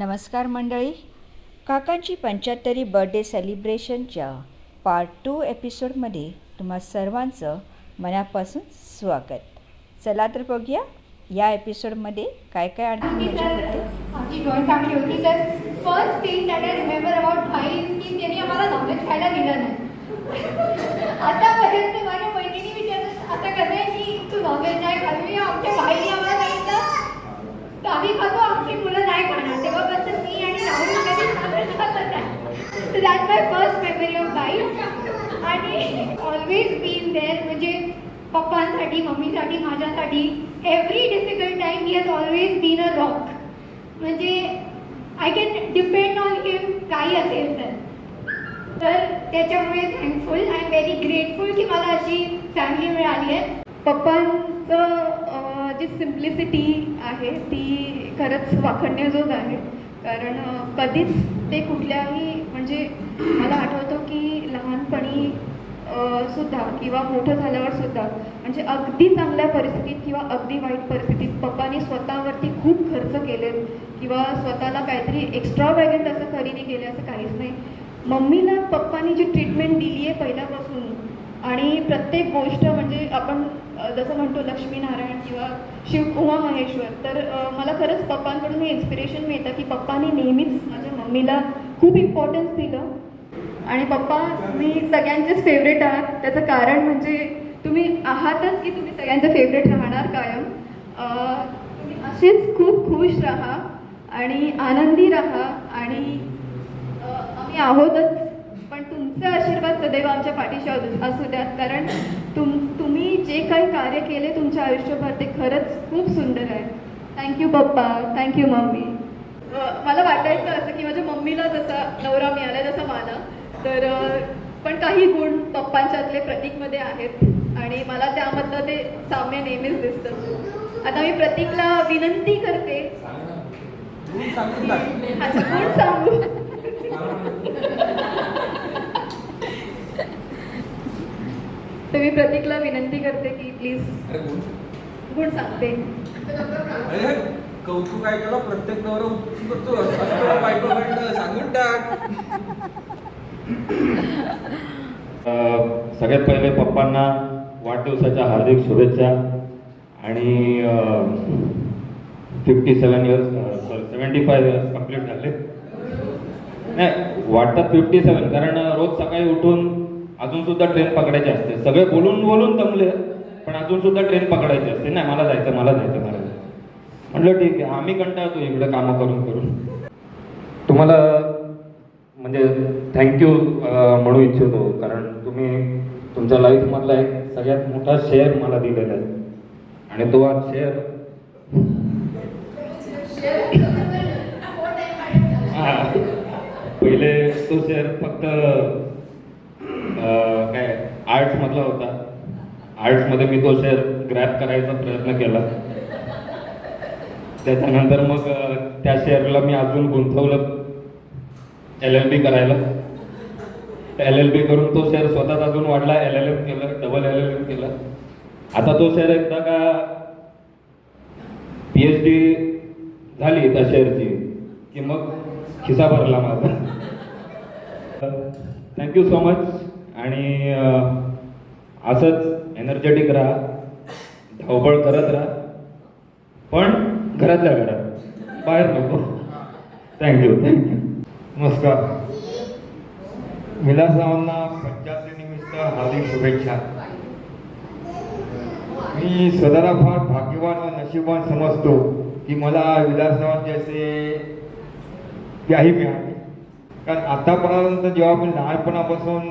नमस्कार मंडळी. काकांची पंच्याहत्तरी बर्थडे सेलिब्रेशनच्या पार्ट टू एपिसोडमध्ये तुम्हा सर्वांचं मनापासून स्वागत. चला तर बघूया या एपिसोडमध्ये काय काय आणखी आमची होते. तर first thing that I remember about की त्यांनी आम्हाला नॉनव्हेज खायला दिलं नाही. आतापर्यंत माझ्या बहिणीने विचारलं आता कसं की तू नॉनव्हेज नाही खावी आमच्या भाईने आम्हाला सांगितलं तर आम्ही खातो आमची मुलं नाही खाणार तेव्हापासून मी आणि राहुल कधी नॉनव्हेज खातच नाही तर that my first memory of बाई आणि ऑलवेज बीन देअर म्हणजे पप्पांसाठी मम्मीसाठी माझ्यासाठी. Every difficult time he has always been a rock म्हणजे I can depend on him काही असेल तर. तर त्याच्यामुळे thankful I am very grateful की मला अशी फॅमिली मिळाली आहे. पप्पांचं जी सिम्प्लिसिटी आहे ती खरंच वाखण्याजोग आहे. कारण कधीच ते कुठल्याही म्हणजे मला आठवतं की लहानपणी सुद्धा किंवा मोठं झाल्यावर सुद्धा म्हणजे अगदी चांगल्या परिस्थितीत किंवा अगदी वाईट परिस्थितीत पप्पानी स्वतःवरती खूप खर्च केले किंवा स्वतःला काहीतरी एक्स्ट्रा वॅगंट असं खरेदी केले असं काहीच नाही. मम्मीला पप्पानी जी ट्रीटमेंट दिली आहे पहिल्यापासून आणि प्रत्येक गोष्ट म्हणजे आपण जसं म्हणतो लक्ष्मीनारायण किंवा शिव उमा महेश्वर तर मला खरंच पप्पांकडून हे इन्स्पिरेशन मिळतं की पप्पानी नेहमीच माझ्या मम्मीला खूप इम्पॉर्टन्स दिलं. आणि पप्पा तुम्ही सगळ्यांचेच फेवरेट आहात. त्याचं कारण म्हणजे तुम्ही आहातच की तुम्ही सगळ्यांचे फेवरेट राहणार कायम. तुम्ही असेच खूप खुश राहा आणि आनंदी राहा आणि आम्ही आहोतच पण तुमचे आशीर्वाद सदैव आमच्या पाठीशी असू असू द्यात. कारण तुम तुम्ही जे काही कार्य केले तुमच्या आयुष्यभर ते खरंच खूप सुंदर आहे. थँक्यू पप्पा. थँक्यू मम्मी मला वाटायचं असं की माझ्या मम्मीला जसा नवरा मिळाला जसा मला तर पण काही गुण पप्पांच्यातले प्रतीकमध्ये आहेत आणि मला त्यामधलं ते साम्य नेहमीच दिसतं. आता मी प्रतीकला विनंती करते. गुण सांगू. तर मी प्रतीकला विनंती करते की प्लीज. गुण? सांगते. कौतुक ऐकायला प्रत्येक नवरा उत्सुक असतो बायको सांगून टाक. सगळ्यात पहिले पप्पांना वाढदिवसाच्या हार्दिक शुभेच्छा आणि fifty seven years sorry seventy five years complete झाले. नाही वाटतात फिफ्टी सेवन कारण रोज सकाळी उठून अजून सुद्धा ट्रेन पकडायची असते. सगळे बोलून बोलून दमले पण अजून सुद्धा ट्रेन पकडायची असते. नाही मला जायचं मला जायचं मला जायचं. म्हटलं ठीक आहे आम्ही कंटाळतो इकडे कामं करून करून. तुम्हाला म्हणजे थँक्यू म्हणू इच्छितो कारण तुम्ही तुमच्या लाईफमधला एक सगळ्यात मोठा शेअर मला दिलेला आहे. आणि तो आज शेअर पहिले तो शेअर फक्त काय आर्ट्समधला होता. आर्ट्समध्ये मी तो शेअर ग्रॅप करायचा प्रयत्न केला. त्याच्यानंतर मग त्या शेअरला मी अजून गुंतवलं एल एल बी करायला. एल एल बी करून तो शेअर स्वतःच अजून वाढला एल एल एम केलं डबल एल एल एम केलं. आता तो शेअर एकदा का पी एच डी झाली त्या शेअरची की मग खिसा भरला माझा. थँक्यू सो मच आणि असंच एनर्जेटिक राहा धावपळ करत राहा. पण घरातल्या घरात. बाहेर नको. थँक्यू थँक्यू नमस्कार. विलासरावांना पंच्याहत्तर निमित्त हार्दिक शुभेच्छा. मी स्वतःला फार भाग्यवान व नशीबवान समजतो की मला विलासरावांचे असे त्याही मिळाले. कारण आतापर्यंत जेव्हा आपण लहानपणापासून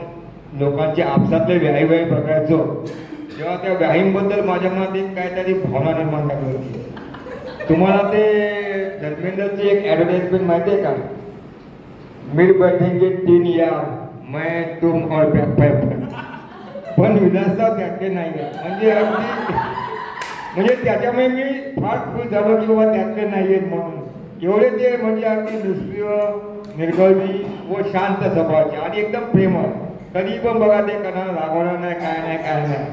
लोकांचे आपसातले व्याही व्याही बघायचो तेव्हा त्या व्याहींबद्दल माझ्या मनात एक काहीतरी भावना निर्माण झाली होती. तुम्हाला ते धर्मेंद्रची एक ॲडव्हर्टाइजमेंट माहिती आहे का मिड बैठेंगे तीन यार मैं तुम और पण विधानसभा त्यातले नाही म्हणजे अगदी म्हणजे त्याच्यामुळे मी फार खुश झालो की बाबा त्यातले नाही आहेत म्हणून. एवढे ते म्हणजे अगदी निष्क्रिय निर्गळी व शांत स्वभावाचे आणि एकदम प्रेमळ. कधी पण बघा ते कोणाला रागवणार नाही काय नाही काय नाही.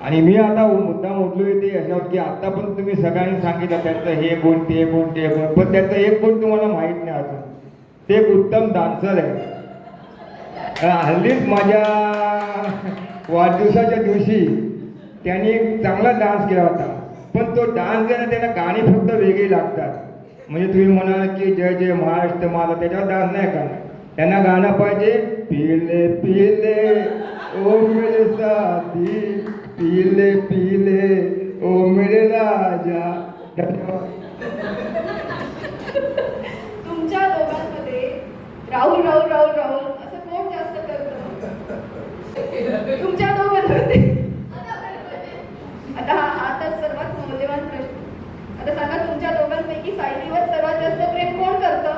आणि मी आता मुद्दाम मोडलो ते याच्यावर की आता पण तुम्ही सगळ्यांनी सांगितलं त्यांचं हे गुण ते गुण ते गुण. पण त्याचं एक गुण तुम्हाला माहीत नाही अजून. ते एक उत्तम डान्सर आहे. हल्लीच माझ्या वाढदिवसाच्या दिवशी त्यांनी एक चांगला डान्स केला होता. पण तो डान्स आहे त्यांना गाणी फक्त वेगळी लागतात. म्हणजे तुम्ही म्हणाल की जय जय महाराष्ट्र माझा त्याच्यावर डान्स नाही करणार. त्यांना गाणं पाहिजे पिले पिले ओ मेरे साथी. पीले पीले ओ मेरे राजा। तुमच्या दोघांमध्ये राहुल राहुल राहुल राहुल असं कोण जास्त करतं तुमच्या दोघांमध्ये आता हा आता सर्वात मौल्यवान प्रश्न आता सांगा तुमच्या दोघांपैकी सायलीवर सर्वात जास्त प्रेम कोण करतं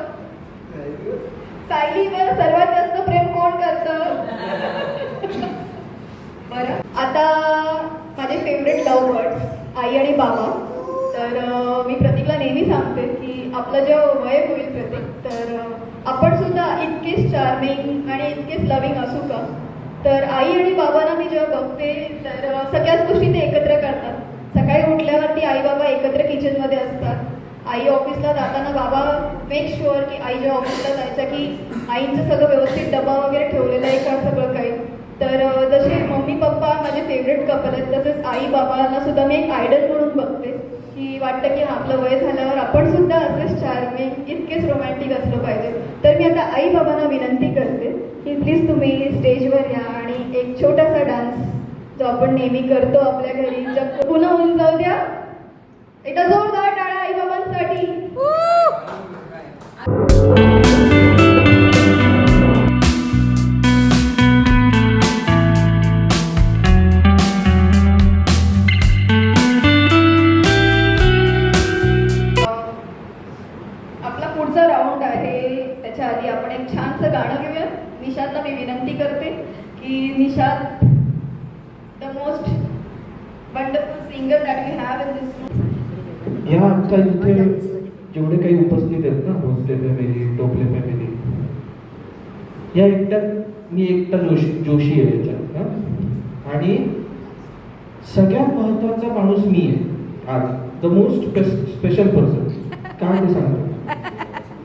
सायलीवर सर्वात जास्त प्रेम कोण करतं बरं आता माझे फेवरेट लव वर्ड्स आई आणि बाबा. तर मी प्रतीकला नेहमी सांगते की आपलं जेव्हा वय होईल प्रतीक तर आपण सुद्धा इतकेच चार्मिंग आणि इतकेच लविंग असू का? तर आई आणि बाबांना मी जेव्हा बघते तर सगळ्याच गोष्टी ते एकत्र करतात. सकाळी उठल्यावरती आई बाबा एकत्र किचनमध्ये असतात. आई ऑफिसला जाताना बाबा मेक शुअर की आई जेव्हा ऑफिसला जायच्या की आईचं सगळं व्यवस्थित डबा वगैरे ठेवलेला आहे का सगळं काही? तर जसे मम्मी पप्पा माझे फेवरेट कपल आहेत तसेच आई बाबांना सुद्धा मी एक आयडल म्हणून बघते. की वाटतं की आपलं वय झाल्यावर आपण सुद्धा असेच चार्मिंग इतकेच रोमॅन्टिक असलं पाहिजे. तर मी आता आई बाबांना विनंती करते की प्लीज तुम्ही स्टेजवर या आणि एक छोटासा डान्स जो आपण नेहमी करतो आपल्या घरी. जग पुन्हा होऊन जाऊ द्या. एकदा जोरदार टाळा आई बाबांसाठी. या आता इथे जेवढे काही उपस्थित आहेत ना भोसले फॅमिली टोपले फॅमिली या एकट्यात मी एकटा जोशी जोशी आहे याच्यात? आणि सगळ्यात महत्त्वाचा माणूस मी आहे आज. द मोस्ट स्पेशल पर्सन का ते सांगतो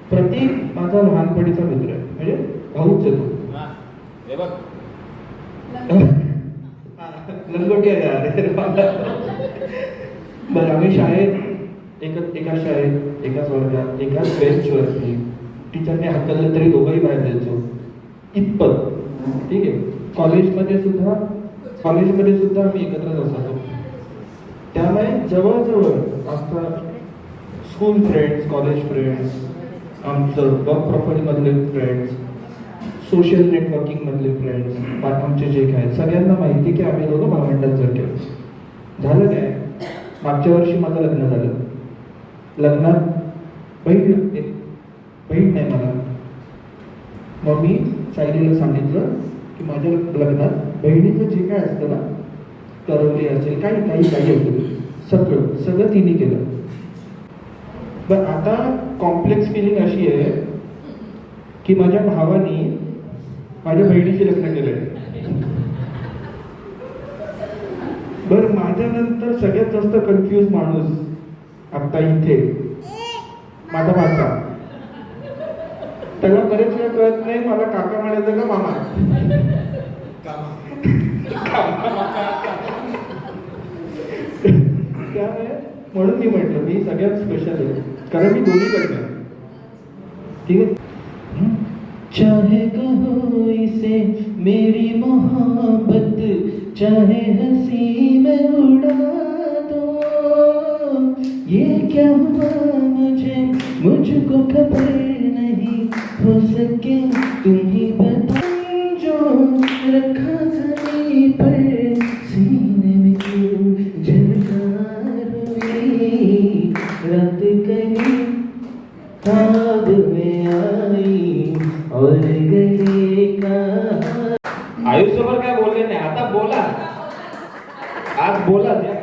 प्रतीक माझा लहानपणीचा मित्र आहे. म्हणजे भाऊच आहे तो. बघ. लंगोटी आहे बरं आम्ही शाळेत एका एका शाळेत एकाच वर्गात एकाच बेंचवरती टीचरने हाकललं तरी दोघंही बाहेर जायचो. इतपत. ठीक आहे? कॉलेजमध्ये सुद्धा कॉलेजमध्ये सुद्धा आम्ही एकत्रच असायचो त्यामुळे जवळजवळ आमचा स्कूल फ्रेंड्स कॉलेज फ्रेंड्स आमचं वर्क प्रोफाईलमधले फ्रेंड्स सोशल नेटवर्किंगमधले फ्रेंड्स आमचे जे काय सगळ्यांना माहिती की आम्ही दोघं भावंडांसारखे आहोत. झालं काय? मागच्या वर्षी माझं लग्न झालं. लग्नात बहीण लागते बहीण नाही मला. मग मी सायलीला सांगितलं की माझ्या लग्नात बहिणीचं जे काय असतं ना करवली असेल काही काही काही असेल सगळं सगळं तिने केलं. पण आता कॉम्प्लेक्स फिलिंग अशी आहे की माझ्या भावाने माझ्या बहिणीचे लग्न केलं आहे माझ्यानंतर सगळ्यात जास्त कन्फ्युज माणूस आता इथे. माझा भाचा त्याला बरेच वेळ कळत नाही मला काका म्हणायचं का मामा. त्यामुळे म्हणून मी म्हटलं मी सगळ्यात स्पेशल आहे. कारण मी दोन्ही करतो ठीक आहे? चाहे कहो इसे मेरी मोहब्बत चाहे हसी में उड़ा क्या हुआ मुझे? मुझको खबर नहीं हो सके। तुम ही बता जो रखा जमी पर सीने में क्यों झनकार हुई रात कहीं ख्वाब में आई और गए कहाँ आयुष्यभर काय बोलले नाही आता बोला। आज बोला.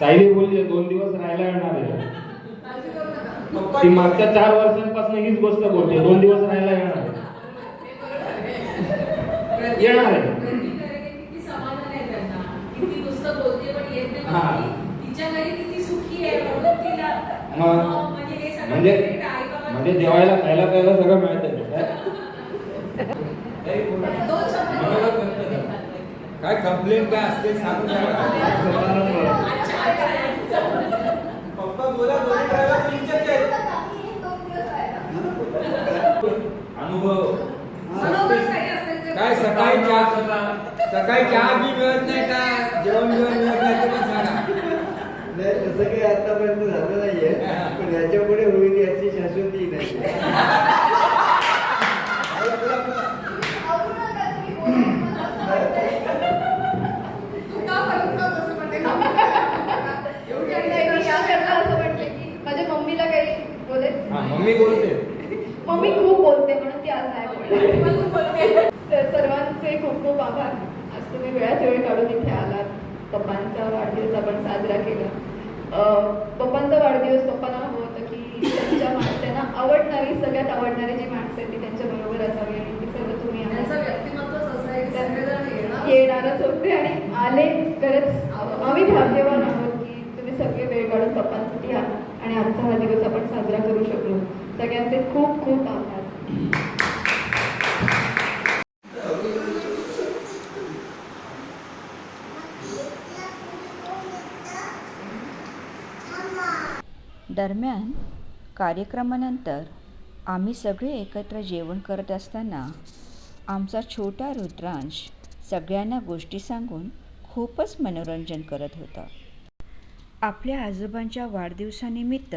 सायली बोलली दोन दिवस राहायला येणार आहे. ती मागच्या चार वर्षांपासून हीच गोष्ट बोलते दोन दिवस राहायला येणार आहे. येणार आहे. हा. म्हणजे म्हणजे जेवायला खायला प्यायला सगळं मिळतं दोन शब्द मला कळतं का? काय कंप्लेंट काय असते सांगून सांगा. पप्पा बोला अनुभव. काय सकाळी चहा सकाळी चहा बी मिळत नाही का? जेवण जेवण मिळत नाही ते पण सांगा नाही तसं काही आतापर्यंत झालं नाहीये. पण याच्यापुढे होईल याची शाश्वती नाही. मम्मी बोलते. मम्मी खूप बोलते म्हणून ती आज नाही बोलते. तर सर्वांचे खूप खूप आभार. आज तुम्ही वेळात वेळ काढून इथे आलात. पप्पांचा वाढदिवस आपण साजरा केला. पप्पांचा वाढदिवस पप्पांना हवं होतं की त्यांच्या त्यांना आवडणारी सगळ्यात आवडणारी जी माणसं आहेत ती त्यांच्या बरोबर असावी आणि ती सर्व तुम्ही येणारच होते आणि आले खरंच. आम्ही भाग्यवान आहोत की तुम्ही सगळे वेळ काढून पप्पांसाठी आहात आणि आमचा हा दिवस आपण साजरा करू शकलो. सगळ्यांचे खूप खूप आभार. दरम्यान कार्यक्रमानंतर आम्ही सगळे एकत्र जेवण करत असताना आमचा छोटा रुद्रांश सगळ्यांना गोष्टी सांगून खूपच मनोरंजन करत होता. आपल्या आजोबांच्या वाढदिवसानिमित्त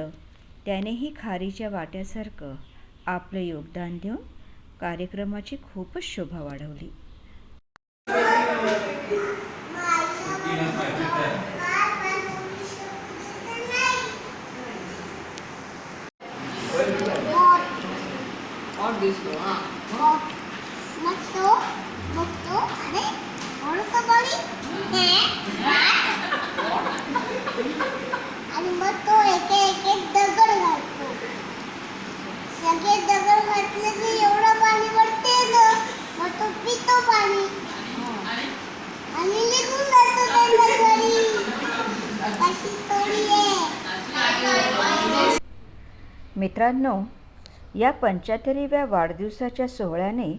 त्यानेही खारीच्या वाट्यासारखं आपलं योगदान देऊन कार्यक्रमाची खूपच शोभा वाढवली. मग तो बघतो अरे थोडस बळी आणि मग तो एक एक एक दगड घालतो सगळे दगड घातले की एवढं पाणी पडते ना मग तो पितो पाणी आणि निघून जातो त्यांच्या घरी अशी स्टोरी आहे मित्रांनो या पंच्याहत्तरीव्या वाढदिवसाच्या सोहळ्याने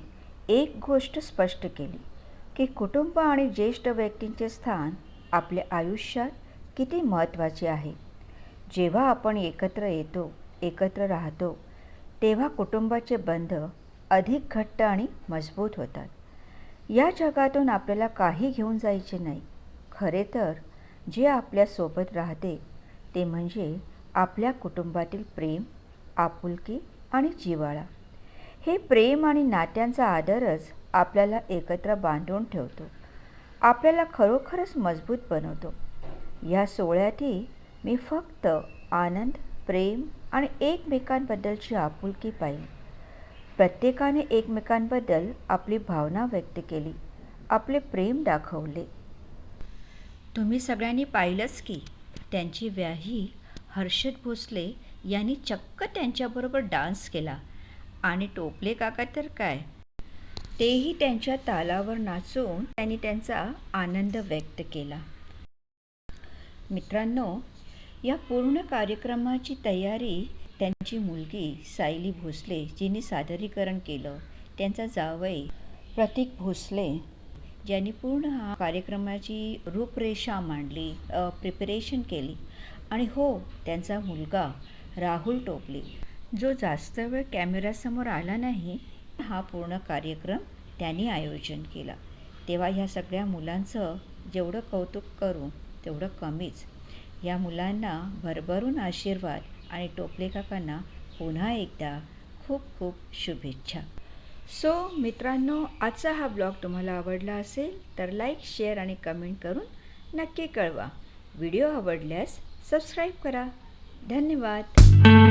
एक गोष्ट स्पष्ट केली की कुटुंब आणि ज्येष्ठ व्यक्तींचे स्थान आपल्या आयुष्यात किती महत्त्वाचे आहे. जेव्हा आपण एकत्र येतो एकत्र राहतो तेव्हा कुटुंबाचे बंध अधिक घट्ट आणि मजबूत होतात. या जगातून आपल्याला काही घेऊन जायचे नाही. खरे तर जे आपल्यासोबत राहते ते म्हणजे आपल्या कुटुंबातील प्रेम आपुलकी आणि जिव्हाळा. हे प्रेम आणि नात्यांचा आदरच आपल्याला एकत्र बांधून ठेवतो. आपल्याला खरोखरच मजबूत बनवतो. या सोहळ्यातही मी फक्त आनंद प्रेम आणि एकमेकांबद्दलची आपुलकी पाहिली. प्रत्येकाने एकमेकांबद्दल आपली भावना व्यक्त केली आपले प्रेम दाखवले. तुम्ही सगळ्यांनी पाहिलंच की त्यांची व्याही हर्षद भोसले यांनी चक्क त्यांच्याबरोबर डान्स केला. आणि टोपले काका तर काय? तेही त्यांच्या तालावर नाचून त्यांनी त्यांचा आनंद व्यक्त केला. मित्रांनो या पूर्ण कार्यक्रमाची तयारी त्यांची मुलगी सायली भोसले जिने सादरीकरण केलं. त्यांचा जावई प्रतीक भोसले ज्यांनी पूर्ण हा कार्यक्रमाची रूपरेषा मांडली प्रिपरेशन केली. आणि हो त्यांचा मुलगा राहुल टोपले. जो जास्त वेळ कॅमेऱ्यासमोर आला नाही हा पूर्ण कार्यक्रम त्यांनी आयोजन केला. तेव्हा ह्या सगळ्या मुलांचं जेवढं कौतुक करू तेवढं कमीच. या मुलांना भरभरून आशीर्वाद आणि टोपले काकांना पुन्हा एकदा खूप खूप शुभेच्छा. सो मित्रांनो आजचा हा ब्लॉग तुम्हाला आवडला असेल तर लाईक शेअर आणि कमेंट करून नक्की कळवा. व्हिडिओ आवडल्यास सबस्क्राईब करा. धन्यवाद.